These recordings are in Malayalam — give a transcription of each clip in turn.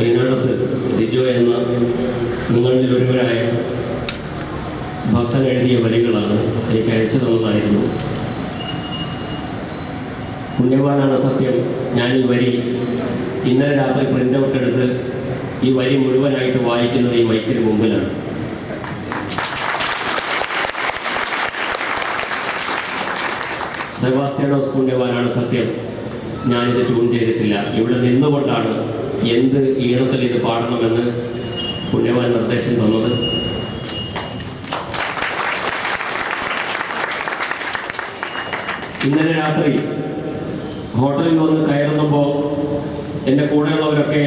വയനാടത്ത് ലിജോ എന്ന നിങ്ങളിൽ ഒരുവരായ ഭക്തൻ എഴുതിയ വരികളാണ് എനിക്ക് അയച്ചു തന്നതായിരുന്നു. പുണ്യവാനാണ് സത്യം. ഞാൻ ഈ വരി ഇന്നലെ രാത്രി പ്രിന്റ് ഔട്ട് എടുത്ത് ഈ വരി മുഴുവനായിട്ട് വായിക്കുന്നത് ഈ മൈക്കിന് മുമ്പിലാണ്. സെബാസ്റ്റ്യാനോസ് പുണ്യവാനാണ് സത്യം. ഞാനിത് ട്യൂൺ ചെയ്തിട്ടില്ല. ഇവിടെ നിന്നുകൊണ്ടാണ് എന്ത് ഈണത്തിൽ ഇത് പാടണമെന്ന് പുണ്യവാൻ നിർദ്ദേശം തന്നത്? ഇന്നലെ രാത്രി ഹോട്ടലിൽ വന്ന് കയറുമ്പോൾ എന്റെ കൂടെയുള്ളവരൊക്കെ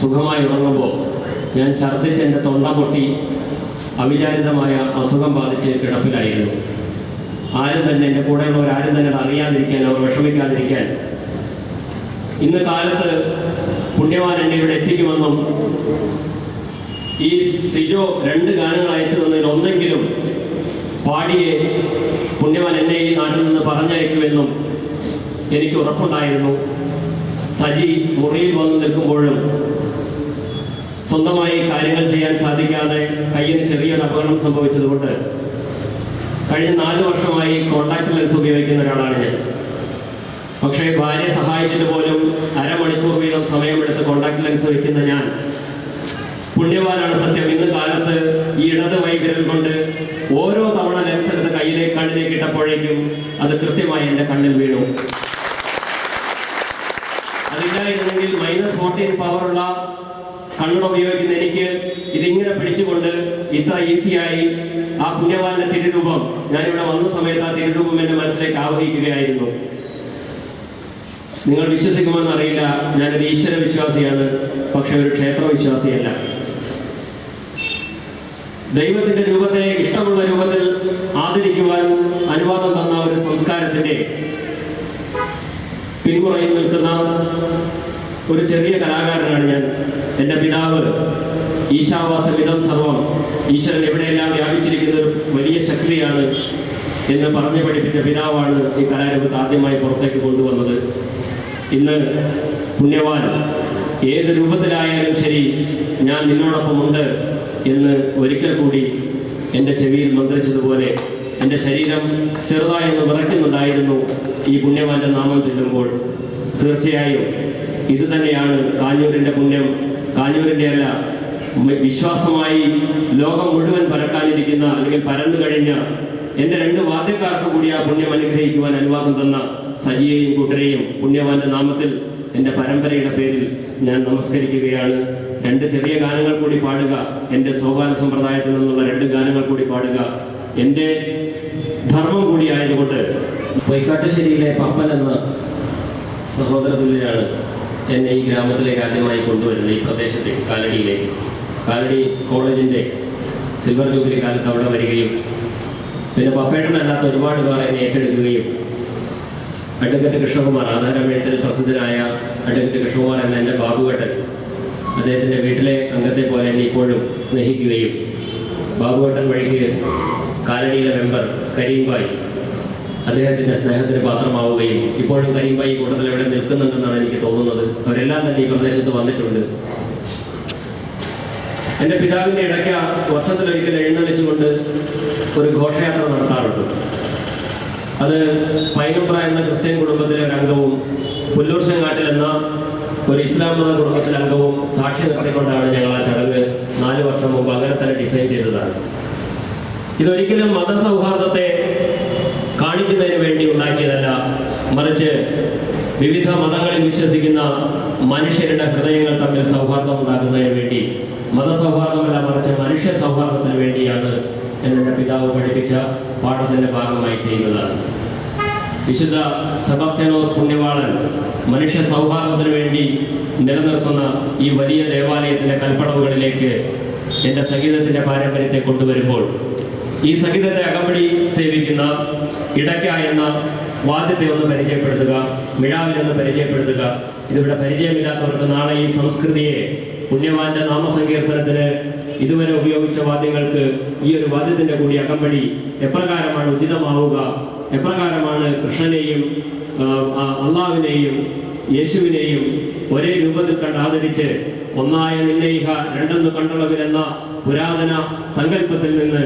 സുഖമായി ഉറങ്ങുമ്പോൾ ഞാൻ ഛർദ്ദിച്ച് എന്റെ തൊണ്ട പൊട്ടി അവിചാരിതമായ അസുഖം ബാധിച്ച് കിടപ്പിലായിരുന്നു. ആരും തന്നെ എന്റെ കൂടെയുള്ളവർ ആരും തന്നെ അറിയാതിരിക്കാൻ അവർ വിഷമിക്കാതിരിക്കാൻ ഇന്ന് കാലത്ത് പുണ്യവാൻ എന്നെ ഇവിടെ എത്തിക്കുമെന്നും ഈ സിജോ രണ്ട് ഗാനങ്ങൾ അയച്ചു തന്നതിൽ ഒന്നെങ്കിലും പാടിയെ പുണ്യവാൻ എന്നെ ഈ നാട്ടിൽ നിന്ന് പറഞ്ഞയക്കുമെന്നും എനിക്ക് ഉറപ്പുണ്ടായിരുന്നു. സജി മുറിയിൽ വന്ന് നിൽക്കുമ്പോഴും സ്വന്തമായി കാര്യങ്ങൾ ചെയ്യാൻ സാധിക്കാതെ കയ്യിൽ ചെറിയൊരു അപകടം സംഭവിച്ചതുകൊണ്ട് കഴിഞ്ഞ നാല് വർഷമായി കോണ്ടാക്ട് ലെൻസ് ഉപയോഗിക്കുന്ന ഒരാളാണ് ഞാൻ. പക്ഷേ ഭാര്യ സഹായിച്ചിട്ട് പോലും അരമണിക്കൂർ വീതം സമയമെടുത്ത് കോണ്ടാക്ട് ലെൻസ് വയ്ക്കുന്ന ഞാൻ. പുണ്യവാനാണ് സത്യം. ഇന്ന് കാലത്ത് ഈ ഇടത് വൈകരൽ കൊണ്ട് ഓരോ തവണ ലെൻസ് എടുത്ത് കയ്യിലേക്ക് കണ്ണിലേക്ക് ഇട്ടപ്പോഴേക്കും അത് കൃത്യമായി എന്റെ കണ്ണിൽ വീണു. അതില്ലായിരുന്നെങ്കിൽ മൈനസ് ഫോർട്ടീൻ പവറുള്ള കണ്ണട ഉപയോഗിക്കുന്ന എനിക്ക് ഇതിങ്ങനെ പിടിച്ചുകൊണ്ട് ഇത്ര ഈസിയായി ആ പുണ്യവാന്റെ തിരുരൂപം ഞാനിവിടെ വന്ന സമയത്ത് ആ തിരുരൂപം എന്റെ മനസ്സിലേക്ക് ആവഹിക്കുകയായിരുന്നു. നിങ്ങൾ വിശ്വസിക്കുമെന്ന് അറിയില്ല. ഞാനൊരു ഈശ്വര വിശ്വാസിയാണ് പക്ഷെ ഒരു ക്ഷേത്ര വിശ്വാസിയല്ല. ദൈവത്തിന്റെ രൂപത്തെ ഇഷ്ടമുള്ള രൂപത്തിൽ ആദരിക്കുവാൻ അനുവാദം തന്ന ഒരു സംസ്കാരത്തിന്റെ പിന്മുറയിൽ നിൽക്കുന്ന ഒരു ചെറിയ കലാകാരനാണ് ഞാൻ. എന്റെ പിതാവ് ഈശാവാസ വിധം സർവം ഈശ്വരൻ എവിടെയെല്ലാം വ്യാപിച്ചിരിക്കുന്ന ഒരു വലിയ ശക്തിയാണ് എന്ന് പറഞ്ഞു പഠിപ്പിച്ച പിതാവാണ് ഈ കലാരൂപത്തെ ആദ്യമായി പുറത്തേക്ക് കൊണ്ടുവന്നത്. ഇന്ന് പുണ്യവാൻ ഏത് രൂപത്തിലായാലും ശരി ഞാൻ നിന്നോടൊപ്പമുണ്ട് എന്ന് ഒരിക്കൽ കൂടി എന്റെ ചെവിയിൽ മന്ത്രിച്ചതുപോലെ എന്റെ ശരീരം ചെറുതായി ഒന്ന് വിറയ്ക്കുന്നുണ്ടായിരുന്നു ഈ പുണ്യവാന്റെ നാമം ചൊല്ലുമ്പോൾ. തീർച്ചയായും ഇത് തന്നെയാണ് കാഞ്ഞൂരിന്റെ പുണ്യം. കാഞ്ഞൂരിന്റെ അല്ല വിശ്വാസമായി ലോകം മുഴുവൻ പരക്കാനിരിക്കുന്ന അല്ലെങ്കിൽ പരന്നു കഴിഞ്ഞ എന്റെ രണ്ട് വാദ്യക്കാർക്ക് കൂടി ആ പുണ്യം അനുഗ്രഹിക്കുവാൻ അനുവാദം തന്ന സജിയെയും കുട്ടരെയും പുണ്യവാന്റെ നാമത്തിൽ എന്റെ പരമ്പരയുടെ പേരിൽ ഞാൻ നമസ്കരിക്കുകയാണ്. രണ്ട് ചെറിയ ഗാനങ്ങൾ കൂടി പാടുക എന്റെ സോപാന സമ്പ്രദായത്തിൽ നിന്നുള്ള രണ്ട് ഗാനങ്ങൾ കൂടി പാടുക എന്റെ ധർമ്മം കൂടി ആയതുകൊണ്ട് പൊയ്ക്കാട്ടുശ്ശേരിയിലെ പപ്പൻ എന്ന സഹോദര തുല്യനാണ് എന്നെ ഈ ഗ്രാമത്തിലേക്ക് ആദ്യമായി കൊണ്ടുവരുന്നത് ഈ പ്രദേശത്തേക്ക് കാലടിയിലേക്ക്. കാലടി കോളേജിന്റെ സിൽവർ ജൂബിലി കാലത്ത് അവിടെ വരികയും പിന്നെ പപ്പേട്ടനല്ലാത്ത ഒരുപാട് പേർ അതിനെ ഏറ്റെടുക്കുകയും അഡ്വക്കറ്റ് കൃഷ്ണകുമാർ ആധാരമേത്തിൽ പ്രസിദ്ധനായ അഡ്വക്കറ്റ് കൃഷ്ണകുമാർ എന്ന എന്റെ ബാബുവേട്ടൻ അദ്ദേഹത്തിന്റെ വീട്ടിലെ അംഗത്തെ പോലെ എന്നെ ഇപ്പോഴും സ്നേഹിക്കുകയും ബാബുവേട്ടൻ വഴിക്ക് കാലടിയിലെ മെമ്പർ കരീംബായി അദ്ദേഹത്തിന്റെ സ്നേഹത്തിന് പാത്രമാവുകയും ഇപ്പോഴും കരീംബായി കൂട്ടത്തിൽ എവിടെ നിൽക്കുന്നുണ്ടെന്നാണ് എനിക്ക് തോന്നുന്നത്. അവരെല്ലാം തന്നെ ഈ പ്രദേശത്ത് വന്നിട്ടുണ്ട്. എന്റെ പിതാവിന്റെ ഇടയ്ക്ക് വർഷത്തിലൊരിക്കൽ എഴുന്നള്ളിച്ചുകൊണ്ട് ഒരു ഘോഷയാത്ര നടത്താറുണ്ട്. അത് പൈനപ്ര എന്ന ക്രിസ്ത്യൻ കുടുംബത്തിലെ ഒരു അംഗവും പുല്ലൂർ ചെങ്ങാട്ടിൽ എന്ന ഒരു ഇസ്ലാം മത കുടുംബത്തിലെ അംഗവും സാക്ഷി നിർത്തിക്കൊണ്ടാണ് ഞങ്ങൾ ആ ചടങ്ങ് നാല് വർഷം മുമ്പ് അങ്ങനെ തന്നെ ഡിസൈൻ ചെയ്തതാണ്. ഇതൊരിക്കലും മതസൗഹാർദ്ദത്തെ കാണിക്കുന്നതിന് വേണ്ടി ഉണ്ടാക്കിയതല്ല മറിച്ച് വിവിധ മതങ്ങളിൽ വിശ്വസിക്കുന്ന മനുഷ്യരുടെ ഹൃദയങ്ങൾ തമ്മിൽ സൗഹാർദ്ദം ഉണ്ടാക്കുന്നതിന് വേണ്ടി മതസൗഹാർദ്ദമല്ല മറിച്ച് മനുഷ്യ സൗഹാർദ്ദത്തിന് വേണ്ടിയാണ് എന്നെ പിതാവ് പഠിപ്പിച്ച പാഠത്തിന്റെ ഭാഗമായി ചെയ്യുന്നതാണ് വിശുദ്ധ സെബാസ്റ്റ്യാനോസ് പുണ്യവാളൻ മനുഷ്യ സൗഹാർദ്ദത്തിന് വേണ്ടി നിലനിർത്തുന്ന ഈ വലിയ ദേവാലയത്തിന്റെ കൽപ്പടവുകളിലേക്ക് എന്റെ സംഗീതത്തിന്റെ പാരമ്പര്യത്തെ കൊണ്ടുവരുമ്പോൾ ഈ സംഗീതത്തെ അകമ്പടി സേവിക്കുന്ന ഇടയ്ക്ക എന്ന വാദ്യത്തെ ഒന്ന് പരിചയപ്പെടുത്തുക മിഴാവിലൊന്ന് പരിചയപ്പെടുത്തുക. ഇതിവിടെ പരിചയമില്ലാത്തവർക്ക് നാളെ ഈ സംസ്കൃതിയെ പുണ്യവാന്റെ നാമസങ്കീർത്തനത്തിന് ഇതുവരെ ഉപയോഗിച്ച വാദ്യങ്ങൾക്ക് ഈ ഒരു വാദ്യത്തിന്റെ കൂടി അകമ്പടി എപ്രകാരമാണ് ഉചിതമാവുക എപ്രകാരമാണ് കൃഷ്ണനെയും ആ, യേശുവിനെയും ഒരേ രൂപത്തിൽ കണ്ട് ആദരിച്ച് ഒന്നായ നിന്നയിക രണ്ടെന്ന് കണ്ടുള്ളവരെന്ന പുരാതന സങ്കല്പത്തിൽ നിന്ന്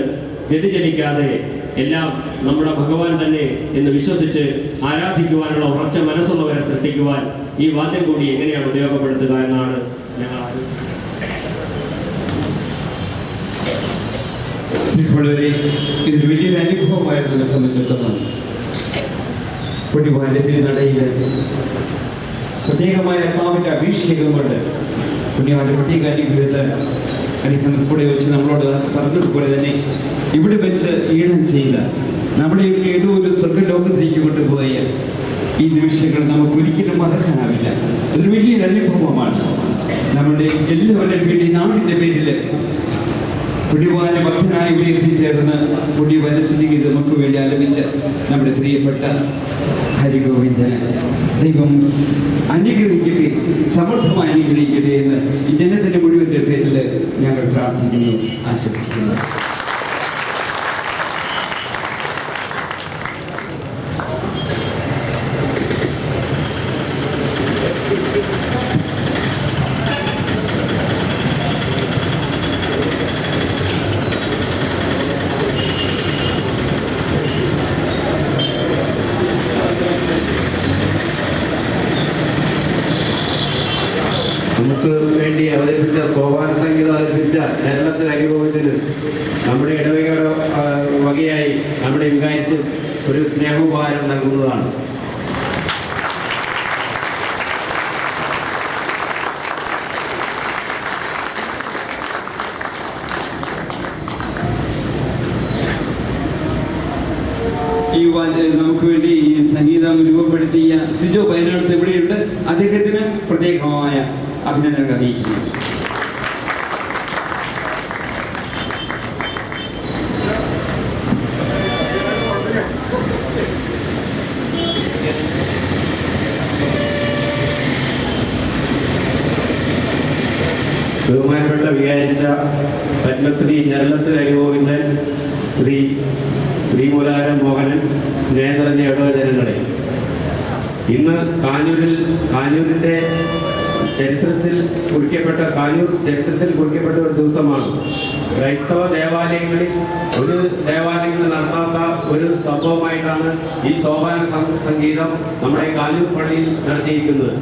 വ്യതിചലിക്കാതെ എല്ലാം നമ്മുടെ ഭഗവാൻ തന്നെ എന്ന് വിശ്വസിച്ച് ആരാധിക്കുവാനുള്ള ഉറച്ച മനസ്സുള്ളവരെ സൃഷ്ടിക്കുവാൻ ഈ വാദ്യം കൂടി എങ്ങനെയാണ് ഉപയോഗപ്പെടുത്തുക എന്നാണ് ഞങ്ങൾ സ്നേഹമുള്ളവരെ ഇതൊരു വലിയൊരു അനുഭവമായിരുന്നു എന്നെ സംബന്ധിച്ചിടത്തോളം പുണ്യവാന്റെ തിരുനടയിൽ പ്രത്യേകമായ അമ്മാവിന്റെ അഭിഷേകം കൊണ്ട് പുണ്യവാന്റെ പ്രത്യേക അനുഗ്രഹത്തെ അദ്ദേഹം കൂടെ വെച്ച് നമ്മളോട് പറഞ്ഞതുപോലെ തന്നെ ഇവിടെ വെച്ച് ഈണം ചെയ്ത നമ്മുടെയൊക്കെ ഏതോ ഒരു സ്വർഗലോകത്തിലേക്ക് കൊണ്ടുപോയ ഈ നിമിഷങ്ങൾ നമുക്ക് ഒരിക്കലും മറക്കാനാവില്ല. അതൊരു വലിയൊരു അനുഭവമാണ്. നമ്മുടെ എല്ലാവരുടെയും വേണ്ടി നാടിന്റെ പേരിൽ കുടിവാന ഭക്തനായി ഇവിടെ എത്തിച്ചേർന്ന് കുടിവാന സ്ഥിതിക്ക് നമുക്ക് വേണ്ടി ആലപിച്ച നമ്മുടെ പ്രിയപ്പെട്ട ഹരിഗോവിന്ദന് ദൈവം അനുഗ്രഹിക്കട്ടെ സമർത്ഥമായി അനുഗ്രഹിക്കട്ടെ എന്ന് പേരിൽ പ്രാർത്ഥിക്കുന്നു ആശംസിക്കുന്നു നമുക്ക് വേണ്ടി അവതരിപ്പിച്ച സോപാന സംഗീതം അവതരിപ്പിച്ച കേരളത്തിൽ അനുഭവത്തിന് നമ്മുടെ ഇടവകയുടെ വകയായി നമ്മുടെ വികാരത്തിൽ ഒരു സ്നേഹോപഹാരം നൽകുന്നതാണ്. നമുക്ക് വേണ്ടി സംഗീതം രൂപപ്പെടുത്തിയ സിജോ വയനാട് ഇവിടെയുണ്ട് അദ്ദേഹത്തിന് പ്രത്യേകമായ അഭിനന്ദനങ്ങൾ. അറിയിക്കുന്നു ബഹുമാനപ്പെട്ട വികാരിച്ച പത്മശ്രീ ഞരളത്തിൽ ഹരിഗോവിന്ദൻ ശ്രീ ശ്രീമുലാരം മോഹനൻ സ്നേഹം നിറഞ്ഞ ഇന്ന് കാഞ്ഞൂരിൽ കാഞ്ഞൂരിന്റെ ചരിത്രത്തിൽ കുറിക്കപ്പെട്ട കാനൂർ ചരിത്രത്തിൽ കുറിക്കപ്പെട്ട ഒരു ദിവസമാണ്. ക്രൈസ്തവ ദേവാലയങ്ങളിൽ ഒരു ദേവാലയങ്ങൾ നടത്താത്ത ഒരു സംഭവമായിട്ടാണ് ഈ സോപാന സംഗീതം നമ്മുടെ കാനൂർ പള്ളിയിൽ നടത്തിയിരിക്കുന്നത്.